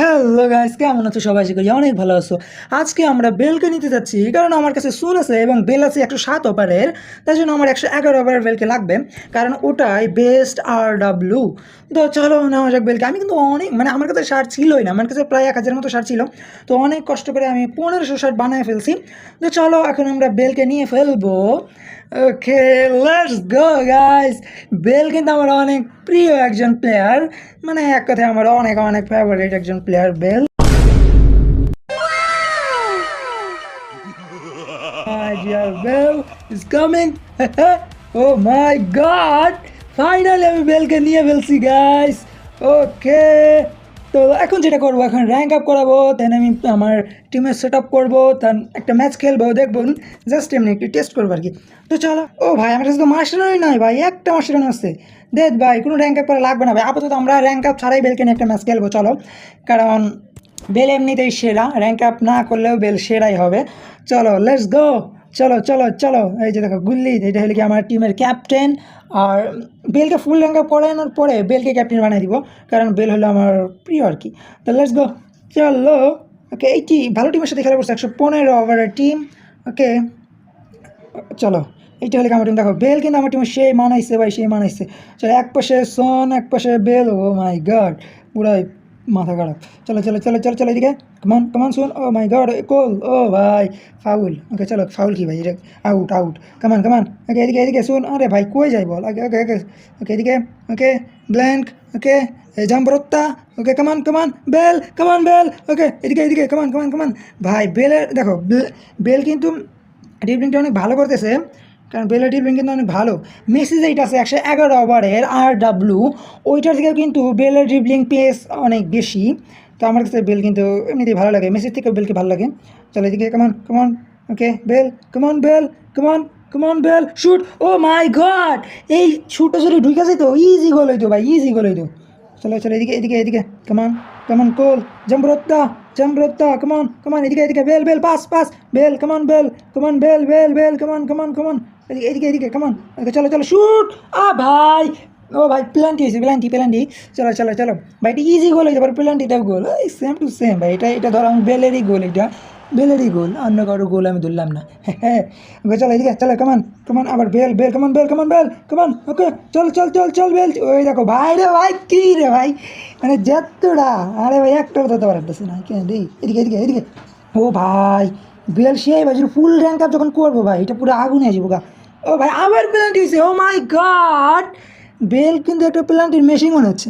Hello guys কেমন আছো সবাই? আশা করি অনেক ভালো আছো। আজকে আমরা বেলকে নিতে যাচ্ছি কারণ আমার কাছে সুন আছে এবং বেল আছে একশো সাত ওভারের, তাই জন্য আমার একশো এগারো ওভারের বেলকে লাগবে, কারণ ওটাই বেস্ট আর ডাব্লু তো চলো নেওয়া যাক বেলকে। আমি কিন্তু অনেক মানে আমার কাছে শার্ট ছিলই না, আমার কাছে প্রায় এক হাজারের মতো শার্ট ছিল। তো অনেক কষ্ট করে আমি পনেরোশো শার্ট বানিয়ে ফেলছি। তো চলো এখন আমরা বেলকে নিয়ে ফেলব। Okay let's go guys Bale কিন্তু আমার অনেক প্রিয় একজন প্লেয়ার মানে এক কথায় আমার অনেক অনেক ফেভারিট একজন player Bale My dear Bell is coming. oh my god! Finally আমি বেলকে নিয়ে ফেলছি গাইস ওকে তো এখন যেটা করব, এখন র্যাঙ্ক আপ করাবো দেন আমি আমার টিমের সেট আপ করব দেন একটা ম্যাচ খেলব, দেখব জাস্ট এমনি একটু টেস্ট করব আর কি। তো চলো, ও ভাই, আমার কাছে তো মাস্টারই নাই ভাই, একটা মাস্টার আছে। দেখ ভাই, কোনো র্যাঙ্ক আপ করা লাগবে না ভাই, আপাতত আমরা র্যাঙ্ক আপ ছাড়াই বেলকে নিয়ে একটা ম্যাচ খেলব, চলো। কারণ বেল এমনিতেই সেরা র্যাঙ্ক আপ না করলেও বেল সেরাই হবে। চলো লেটস গো চলো চলো চলো। এই যে দেখো গুল্লি এটা হলো কি আমার টিমের ক্যাপ্টেন আর বেলকে ফুল র্যাঙ্ক আপ করানোর পরে বেলকে ক্যাপ্টেন বানিয়ে দিব, কারণ বেল হলো আমার প্রিয় আর কি। তো লেটস গো চলো। ওকে এইটি ভালো টিমের সাথে খেলা করছে, একশো পনেরো ওভারের টিম ওকে চলো। এইটা হলে কি আমার টিম দেখো, বেল কিন্তু আমার টিমে সেই মানাইছে ভাই, সেই মানাইছে। চলো, এক পাশে সন এক পাশে বেল ও মাই গড পুরাই মাথা খারাপ। চলো চলো চলো চলো চলো, এদিকে। কমান কমান শোন। ও মাই গড কোল ও ভাই ফাউল ওকে চলো ফাউল কি ভাই? আউট আউট কমান কমান ওকে এদিকে এদিকে, শোন। আরে ভাই, কই যাই বল? ওকে ওকে ওকে ওকে এদিকে। ওকে ব্ল্যাঙ্ক ওকে জাম্বরত্তা। ওকে কমান কমান বেল কমান বেল ওকে এদিকে এদিকে। কমান কমান কমান ভাই বেলের দেখো বেল- কিন্তু ড্রিবলিংটা অনেক ভালো করতেছে। কারণ ড্রিবলিং কিন্তু অনেক ভালো। মেসি যেটা আছে একশো এগারো ওভারের আর ডাব্লু ওইটার থেকেও কিন্তু বেলের ড্রিবলিং পেস অনেক বেশি। তো আমার কাছে বেল কিন্তু এমনিতেই ভালো লাগে মেসির থেকেও বেলকে ভালো লাগে। চলো এদিকে কেমন কেমন ওকে বেল কেমন বেল কেমন কেমন Bale shoot oh my god এই শুটটা যদি ঢুকে যেত ইজি গোল হইতো ভাই ইজি গোল হইতো। চলো চলো, এদিকে এদিকে এদিকে কমান কমান কোল জমরত্তা জমরত্তা কমান কমান এদিকে এদিকে Bale Bale pass pass Bale come on Bale come on Bale Bale Bale come on come on come on এদিকে এদিকে এদিকে কমান ওকে চলো চলো শুট আ ভাই ও ভাই প্ল্যান্টি হয়েছে প্ল্যান্টি প্ল্যান্টি চলো চলো চলো ভাই এটা ইজি গোল হয়েছে প্ল্যান্টিটাও গোল এই সেম টু সেম ভাই এটা এটা ধরো আমি বেলেরই গোল এটা বেলেরই গোল অন্য কারও গোল আমি ধরলাম না হ্যাঁ চলো এদিকে চলো কমান কমান আবার Bale Bale come on Bale come on Bale come on okay চল চল চল চল বেল ওই দেখো ভাই রে ভাই কী রে ভাই মানে যেতটা আরে ভাই, একটাও তো তোমার একটা না কেন রে এদিকে এদিকে এদিকে ও ভাই বেল সেই ভাই ফুল র্যাঙ্ক আপ যখন করব ভাই, এটা পুরো আগুনে আসব গা ও ভাই, আবার প্ল্যান্টি হয়েছে ও মাই গড বেল কিন্তু একটা প্ল্যান্টির মেশিন মনে হচ্ছে।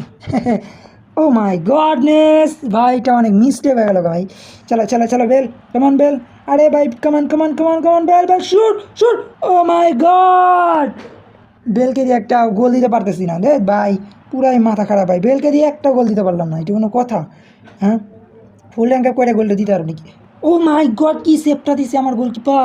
ও মাই গডনেস ভাই, এটা অনেক মিস্টেক হয়ে গেল ভাই। চলো চলো চলো, বেল। Come on bell. আরে ভাই come on come on come on come on Bale Bale shoot shoot oh my god বেলকে দিয়ে একটা গোল দিতে পারতেছি না রে ভাই, পুরাই মাথা খারাপ ভাই। বেলকে দিয়ে একটা গোল দিতে পারলাম না, এটি কোনো কথা হ্যাঁ? ফুল র্যাঙ্ক করে গোলটা দিতে পারব নাকি? ও মাই গড কি সেফটা দিছে আমার গোলকিপার